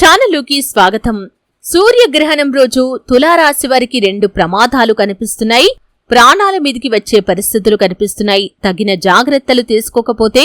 ఛానలుకి స్వాగతం. సూర్యగ్రహణం రోజు తులారాశి వారికి రెండు ప్రమాదాలు కనిపిస్తున్నాయి. ప్రాణాల మీదికి వచ్చే పరిస్థితులు కనిపిస్తున్నాయి. తగిన జాగ్రత్తలు తీసుకోకపోతే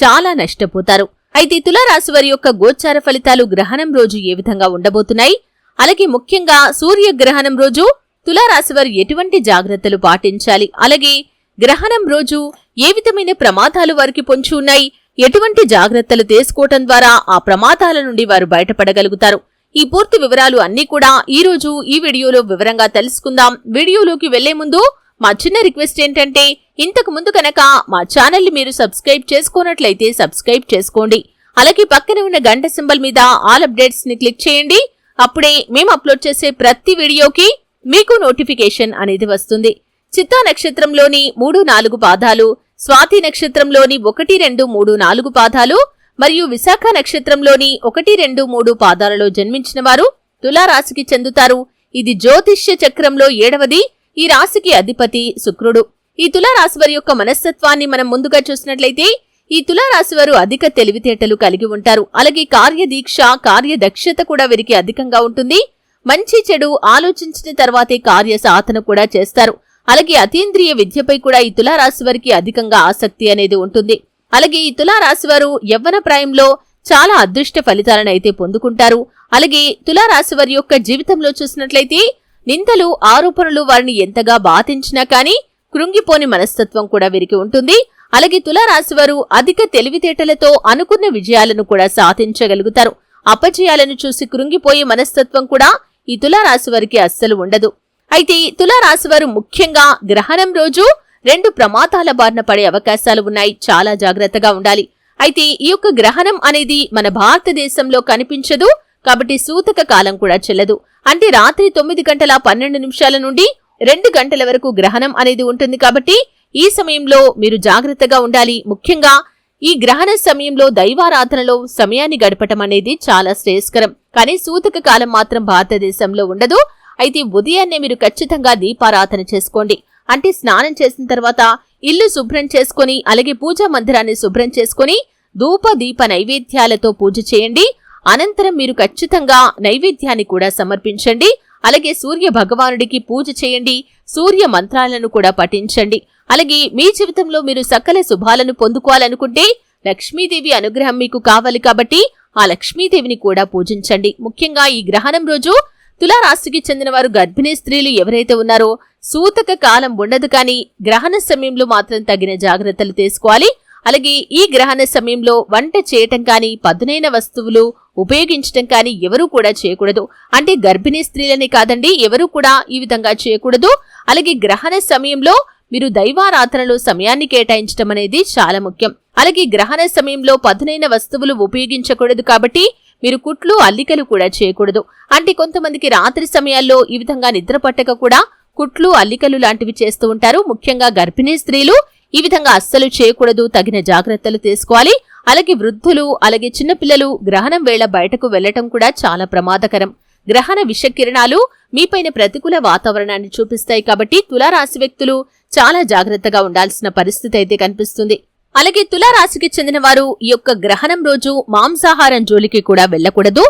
చాలా నష్టపోతారు. అయితే తులారాశి వారి యొక్క గోచార ఫలితాలు గ్రహణం రోజు ఏ విధంగా ఉండబోతున్నాయి? అలాగే ముఖ్యంగా సూర్యగ్రహణం రోజు తులారాశి వారు ఎటువంటి జాగ్రత్తలు పాటించాలి? అలాగే గ్రహణం రోజు ఏ విధమైన ప్రమాదాలు వారికి పొంచి ఉన్నాయి? ఎటువంటి జాగ్రత్తలు తీసుకోవటం ద్వారా ఆ ప్రమాదాల నుండి వారు బయటపడగలుగుతారు. ఈ పూర్తి వివరాలు అన్నీ కూడా ఈ రోజు ఈ వీడియోలో వివరంగా తెలుసుకుందాం. వీడియోలోకి వెళ్ళే ముందు మా చిన్న రిక్వెస్ట్ ఏంటంటే ఇంతకు ముందు కనుక మా ఛానల్ని మీరు సబ్స్క్రైబ్ చేసుకోనట్లయితే సబ్స్క్రైబ్ చేసుకోండి. అలాగే పక్కనే ఉన్న గంట సింబల్ మీద ఆల్ అప్డేట్స్ని క్లిక్ చేయండి. అప్పుడే మేము అప్లోడ్ చేసే ప్రతి వీడియోకి మీకు నోటిఫికేషన్ అనేది వస్తుంది. చిత్తా నక్షత్రంలోని మూడు నాలుగు పాదాలు స్వాతి నక్షత్రంలోని ఒకటి రెండు మూడు నాలుగు పాదాలు మరియు విశాఖ నక్షత్రంలోని ఒకటి రెండు మూడు పాదాలలో జన్మించిన వారు తులారాశికి చెందుతారు. ఇది జ్యోతిష్య చక్రంలో ఏడవది. ఈ రాశికి అధిపతి శుక్రుడు. ఈ తులారాశి వారి యొక్క మనస్తత్వాన్ని మనం ముందుగా చూసినట్లయితే ఈ తులారాశి వారు అధిక తెలివితేటలు కలిగి ఉంటారు. అలాగే కార్యదీక్ష కార్యదక్షత కూడా వీరికి అధికంగా ఉంటుంది. మంచి చెడు ఆలోచించిన తర్వాతే కార్య సాధన కూడా చేస్తారు. అలాగే అతీంద్రియ విద్యపై కూడా ఈ తులారాశి వారికి అధికంగా ఆసక్తి అనేది ఉంటుంది. అలాగే ఈ తులారాశి వారు యవ్వన ప్రాయంలో చాలా అదృష్ట ఫలితాలను అయితే పొందుకుంటారు. అలాగే తులారాశి వారి యొక్క జీవితంలో చూసినట్లయితే నిందలు ఆరోపణలు వారిని ఎంతగా బాధించినా కానీ కృంగిపోని మనస్తత్వం కూడా వీరికి ఉంటుంది. అలాగే తులారాశి వారు అధిక తెలివితేటలతో అనుకున్న విజయాలను కూడా సాధించగలుగుతారు. అపజయాలను చూసి కృంగిపోయే మనస్తత్వం కూడా ఈ తులారాశి వారికి అస్సలు ఉండదు. అయితే తులారాశివారు ముఖ్యంగా గ్రహణం రోజు రెండు ప్రమాదాల బారిన పడే అవకాశాలు ఉన్నాయి. చాలా జాగ్రత్తగా ఉండాలి. అయితే ఈ యొక్క గ్రహణం అనేది మన భారతదేశంలో కనిపించదు. కాబట్టి సూతక కాలం కూడా చెల్లదు. అంటే రాత్రి తొమ్మిది గంటల పన్నెండు నిమిషాల నుండి రెండు గంటల వరకు గ్రహణం అనేది ఉంటుంది కాబట్టి ఈ సమయంలో మీరు జాగ్రత్తగా ఉండాలి. ముఖ్యంగా ఈ గ్రహణ సమయంలో దైవారాధనలో సమయాన్ని గడపటం అనేది చాలా శ్రేయస్కరం. కానీ సూతక కాలం మాత్రం భారతదేశంలో ఉండదు. అయితే ఉదయాన్నే మీరు ఖచ్చితంగా దీపారాధన చేసుకోండి. అంటే స్నానం చేసిన తర్వాత ఇల్లు శుభ్రం చేసుకొని అలాగే పూజా మందిరాన్ని శుభ్రం చేసుకొని ధూప దీప నైవేద్యాలతో పూజ చేయండి. అనంతరం మీరు ఖచ్చితంగా నైవేద్యాన్ని కూడా సమర్పించండి. అలాగే సూర్య భగవానుడికి పూజ చేయండి. సూర్య మంత్రాలను కూడా పఠించండి. అలాగే మీ జీవితంలో మీరు సకల శుభాలను పొందుకోవాలనుకుంటే లక్ష్మీదేవి అనుగ్రహం మీకు కావాలి కాబట్టి ఆ లక్ష్మీదేవిని కూడా పూజించండి. ముఖ్యంగా ఈ గ్రహణం రోజు తులారాశికి చెందిన వారు గర్భిణీ స్త్రీలు ఎవరైతే ఉన్నారో సూతక కాలం ఉండదు కానీ గ్రహణ సమయంలో మాత్రం తగిన జాగ్రత్తలు తీసుకోవాలి. అలాగే ఈ గ్రహణ సమయంలో వంట చేయటం కానీ పదునైన వస్తువులు ఉపయోగించటం కానీ ఎవరూ కూడా చేయకూడదు. అంటే గర్భిణీ స్త్రీలని కాదండి ఎవరూ కూడా ఈ విధంగా చేయకూడదు. అలాగే గ్రహణ సమయంలో మీరు దైవారాధనలో సమయాన్ని కేటాయించడం అనేది చాలా ముఖ్యం. అలాగే గ్రహణ సమయంలో పదునైన వస్తువులు ఉపయోగించకూడదు కాబట్టి మీరు కుట్లు అల్లికలు కూడా చేయకూడదు. అంటే కొంతమందికి రాత్రి సమయాల్లో ఈ విధంగా నిద్ర పట్టక కూడా కుట్లు అల్లికలు లాంటివి చేస్తూ ఉంటారు. ముఖ్యంగా గర్భిణీ స్త్రీలు ఈ విధంగా అస్సలు చేయకూడదు. తగిన జాగ్రత్తలు తీసుకోవాలి. అలాగే వృద్ధులు అలాగే చిన్నపిల్లలు గ్రహణం వేళ బయటకు వెళ్ళటం కూడా చాలా ప్రమాదకరం. గ్రహణ విషకిరణాలు మీపైన ప్రతికూల వాతావరణాన్ని చూపిస్తాయి కాబట్టి తులారాశి వ్యక్తులు చాలా జాగ్రత్తగా ఉండాల్సిన పరిస్థితి అయితే కనిపిస్తుంది. అలాగే తులారాశికి చెందిన వారు ఈ యొక్క గ్రహణం రోజు మాంసాహారం జోలికి కూడా వెళ్ళకూడదు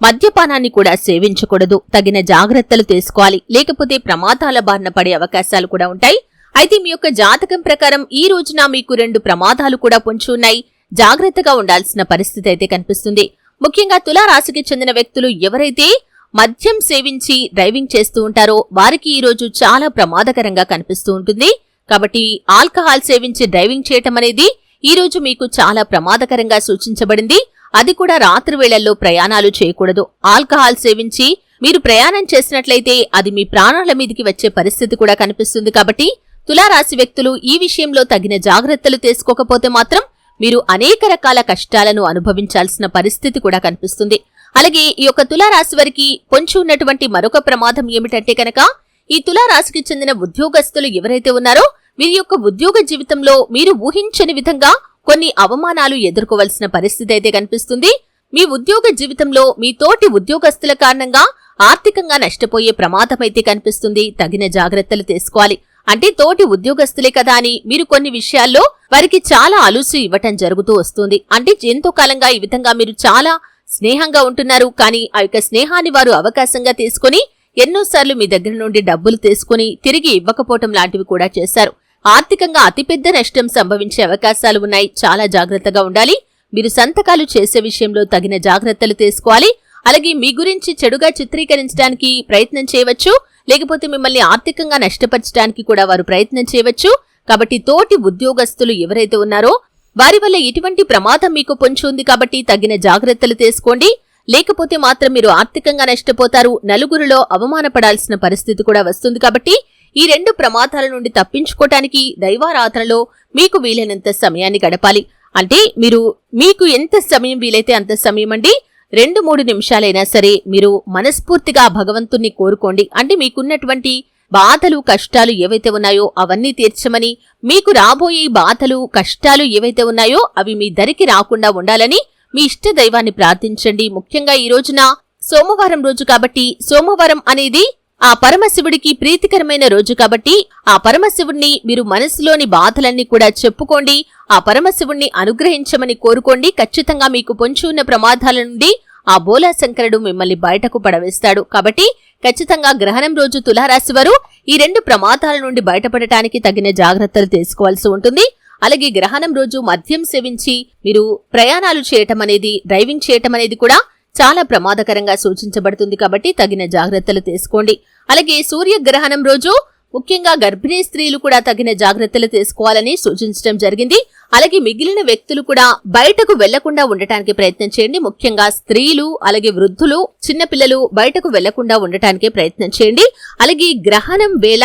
మద్యపానాన్ని కూడా సేవించకూడదు. తగిన జాగ్రత్తలు తీసుకోవాలి. లేకపోతే ప్రమాదాల బారిన పడే అవకాశాలు కూడా ఉంటాయి. అయితే మీ యొక్క జాతకం ప్రకారం ఈ రోజున మీకు రెండు ప్రమాదాలు కూడా పొంచి ఉన్నాయి. జాగ్రత్తగా ఉండాల్సిన పరిస్థితి అయితే కనిపిస్తుంది. ముఖ్యంగా తులారాశికి చెందిన వ్యక్తులు ఎవరైతే మద్యం సేవించి డ్రైవింగ్ చేస్తూ ఉంటారో వారికి ఈ రోజు చాలా ప్రమాదకరంగా కనిపిస్తూ ఉంటుంది. కాబట్టి ఆల్కహాల్ సేవించి డ్రైవింగ్ చేయటం అనేది ఈ రోజు మీకు చాలా ప్రమాదకరంగా సూచించబడింది. అది కూడా రాత్రి వేళల్లో ప్రయాణాలు చేయకూడదు. ఆల్కహాల్ సేవించి మీరు ప్రయాణం చేసినట్లయితే అది మీ ప్రాణాల మీదకి వచ్చే పరిస్థితి కూడా కనిపిస్తుంది కాబట్టి తులారాశి వ్యక్తులు ఈ విషయంలో తగిన జాగ్రత్తలు తీసుకోకపోతే మాత్రం మీరు అనేక రకాల కష్టాలను అనుభవించాల్సిన పరిస్థితి కూడా కనిపిస్తుంది. అలాగే ఈ యొక్క తులారాశి వారికి పొంచి ఉన్నటువంటి మరొక ప్రమాదం ఏమిటంటే కనుక ఈ తులారాశికి చెందిన ఉద్యోగస్తులు ఎవరైతే ఉన్నారో వీరి యొక్క ఉద్యోగ జీవితంలో మీరు ఊహించని విధంగా కొన్ని అవమానాలు ఎదుర్కోవలసిన పరిస్థితి అయితే కనిపిస్తుంది. మీ ఉద్యోగ జీవితంలో మీ తోటి ఉద్యోగస్తుల కారణంగా ఆర్థికంగా నష్టపోయే ప్రమాదం అయితే కనిపిస్తుంది. తగిన జాగ్రత్తలు తీసుకోవాలి. అంటే తోటి ఉద్యోగస్తులే కదా అని మీరు కొన్ని విషయాల్లో వారికి చాలా అలుసు ఇవ్వటం జరుగుతూ వస్తుంది. అంటే ఎంతో కాలంగా ఈ విధంగా మీరు చాలా స్నేహంగా ఉంటున్నారు. కానీ ఆ యొక్క స్నేహాన్ని వారు అవకాశంగా తీసుకుని ఎన్నోసార్లు మీ దగ్గర నుండి డబ్బులు తీసుకుని తిరిగి ఇవ్వకపోవటం లాంటివి కూడా చేశారు. ఆర్థికంగా అతిపెద్ద నష్టం సంభవించే అవకాశాలు ఉన్నాయి. చాలా జాగ్రత్తగా ఉండాలి. మీరు సంతకాలు చేసే విషయంలో తగిన జాగ్రత్తలు తీసుకోవాలి. అలాగే మీ గురించి చెడుగా చిత్రీకరించడానికి ప్రయత్నం చేయవచ్చు. లేకపోతే మిమ్మల్ని ఆర్థికంగా నష్టపరచడానికి కూడా వారు ప్రయత్నం చేయవచ్చు. కాబట్టి తోటి ఉద్యోగస్తులు ఎవరైతే ఉన్నారో వారి వల్ల ఎటువంటి ప్రమాదం మీకు పొంచి ఉంది కాబట్టి తగిన జాగ్రత్తలు తీసుకోండి. లేకపోతే మాత్రం మీరు ఆర్థికంగా నష్టపోతారు. నలుగురిలో అవమానపడాల్సిన పరిస్థితి కూడా వస్తుంది కాబట్టి ఈ రెండు ప్రమాదాల నుండి తప్పించుకోవటానికి దైవారాధనలో మీకు వీలైనంత సమయాన్ని గడపాలి. అంటే మీరు మీకు ఎంత సమయం వీలైతే అంత సమయం అండి రెండు మూడు నిమిషాలైనా సరే మీరు మనస్ఫూర్తిగా భగవంతుణ్ణి కోరుకోండి. అంటే మీకున్నటువంటి బాధలు కష్టాలు ఏవైతే ఉన్నాయో అవన్నీ తీర్చమని మీకు రాబోయే బాధలు కష్టాలు ఏవైతే ఉన్నాయో అవి మీ దరికి రాకుండా ఉండాలని మీ ఇష్ట దైవాన్ని ప్రార్థించండి. ముఖ్యంగా ఈ రోజున సోమవారం రోజు కాబట్టి సోమవారం అనేది ఆ పరమశివుడికి ప్రీతికరమైన రోజు కాబట్టి ఆ పరమశివుణ్ణి మీరు మనసులోని బాధలన్నీ కూడా చెప్పుకోండి. ఆ పరమశివుణ్ణి అనుగ్రహించమని కోరుకోండి. ఖచ్చితంగా మీకు పొంచి ఉన్న ప్రమాదాల నుండి ఆ బోలా శంకరుడు మిమ్మల్ని బయటకు పడవేస్తాడు. కాబట్టి ఖచ్చితంగా గ్రహణం రోజు తులారాశి వారు ఈ రెండు ప్రమాదాల నుండి బయటపడటానికి తగిన జాగ్రత్తలు తీసుకోవాల్సి ఉంటుంది. అలాగే గ్రహణం రోజు మద్యం సేవించి మీరు ప్రయాణాలు చేయటం అనేది డ్రైవింగ్ చేయటం అనేది కూడా చాలా ప్రమాదకరంగా సూచించబడుతుంది కాబట్టి తగిన జాగ్రత్తలు తీసుకోండి. అలాగే సూర్యగ్రహణం రోజు ముఖ్యంగా గర్భిణీ స్త్రీలు కూడా తగిన జాగ్రత్తలు తీసుకోవాలని సూచించడం జరిగింది. అలాగే మిగిలిన వ్యక్తులు కూడా బయటకు వెళ్ళకుండా ఉండటానికి ప్రయత్నం చేయండి. ముఖ్యంగా స్త్రీలు అలాగే వృద్ధులు చిన్నపిల్లలు బయటకు వెళ్ళకుండా ఉండటానికి ప్రయత్నం చేయండి. అలాగే గ్రహణం వేళ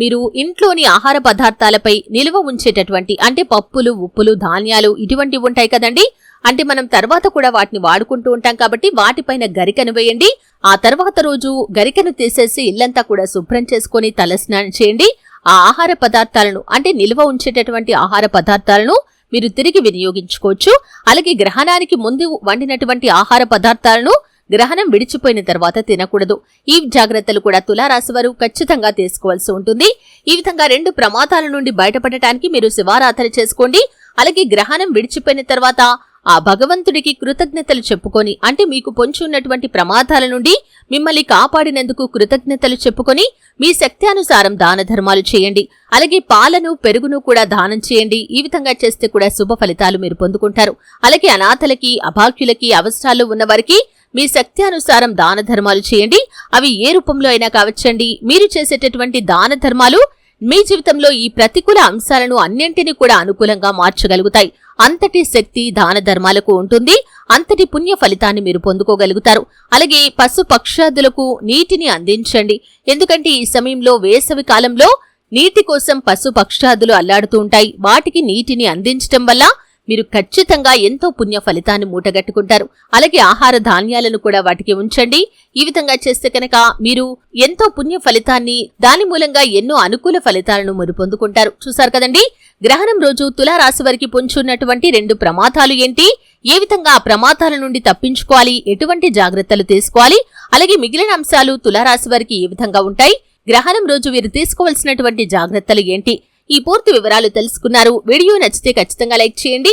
మీరు ఇంట్లోని ఆహార పదార్థాలపై నిల్వ ఉంచేటటువంటి అంటే పప్పులు ఉప్పులు ధాన్యాలు ఇటువంటివి ఉంటాయి కదండి. అంటే మనం తర్వాత కూడా వాటిని వాడుకుంటూ ఉంటాం కాబట్టి వాటిపైన గరికను వేయండి. ఆ తర్వాత రోజు గరికను తీసేసి ఇల్లంతా కూడా శుభ్రం చేసుకుని తలస్నానం చేయండి. ఆ ఆహార పదార్థాలను అంటే నిల్వ ఉంచేటటువంటి ఆహార పదార్థాలను మీరు తిరిగి వినియోగించుకోవచ్చు. అలాగే గ్రహణానికి ముందు వండినటువంటి ఆహార పదార్థాలను గ్రహణం విడిచిపోయిన తర్వాత తినకూడదు. ఈ జాగ్రత్తలు కూడా తులారాశి వారు ఖచ్చితంగా తీసుకోవాల్సి ఉంటుంది. ఈ విధంగా రెండు ప్రమాదాల నుండి బయటపడటానికి మీరు శివారాధన చేసుకోండి. అలాగే గ్రహణం విడిచిపోయిన తర్వాత ఆ భగవంతుడికి కృతజ్ఞతలు చెప్పుకొని అంటే మీకు పొంచి ఉన్నటువంటి ప్రమాదాల నుండి మిమ్మల్ని కాపాడినందుకు కృతజ్ఞతలు చెప్పుకొని మీ శక్త్యానుసారం దాన ధర్మాలు చేయండి. అలాగే పాలను పెరుగును కూడా దానం చేయండి. ఈ విధంగా చేస్తే కూడా శుభ ఫలితాలు మీరు పొందుకుంటారు. అలాగే అనాథలకి అభాగ్యులకి అవసరాలు ఉన్నవారికి మీ శక్త్యానుసారం దాన ధర్మాలు చేయండి. అవి ఏ రూపంలో అయినా కావచ్చండి. మీరు చేసేటటువంటి దాన ధర్మాలు మీ జీవితంలో ఈ ప్రతికూల అంశాలను అన్నింటినీ కూడా అనుకూలంగా మార్చగలుగుతాయి. అంతటి శక్తి దాన ధర్మాలకు ఉంటుంది. అంతటి పుణ్య ఫలితాన్ని మీరు పొందుకోగలుగుతారు. అలాగే పశు పక్షాదులకు నీటిని అందించండి. ఎందుకంటే ఈ సమయంలో వేసవి కాలంలో నీటి కోసం పశు పక్షాదులు అల్లాడుతూ ఉంటాయి. వాటికి నీటిని అందించటం వల్ల మీరు ఖచ్చితంగా ఎంతో పుణ్య ఫలితాన్ని మూటగట్టుకుంటారు. అలాగే ఆహార ధాన్యాలను కూడా వాటికి ఉంచండి. ఈ విధంగా చేస్తే కనుక మీరు ఎంతో పుణ్య ఫలితాన్ని దాని మూలంగా ఎన్నో అనుకూల ఫలితాలను మీరు పొందుకుంటారు చూసారు కదండి? గ్రహణం రోజు తులారాశి వారికి పొంచున్నటువంటి రెండు ప్రమాదాలు ఏంటి? ఏ విధంగా ఆ ప్రమాదాల నుండి తప్పించుకోవాలి? ఎటువంటి జాగ్రత్తలు తీసుకోవాలి? అలాగే మిగిలిన అంశాలు తులారాశి వారికి ఏ విధంగా ఉంటాయి? గ్రహణం రోజు వీరు తీసుకోవాల్సినటువంటి జాగ్రత్తలు ఏంటి? ఈ పూర్తి వివరాలు తెలుసుకున్నారు. వీడియో నచ్చితే ఖచ్చితంగా లైక్ చేయండి.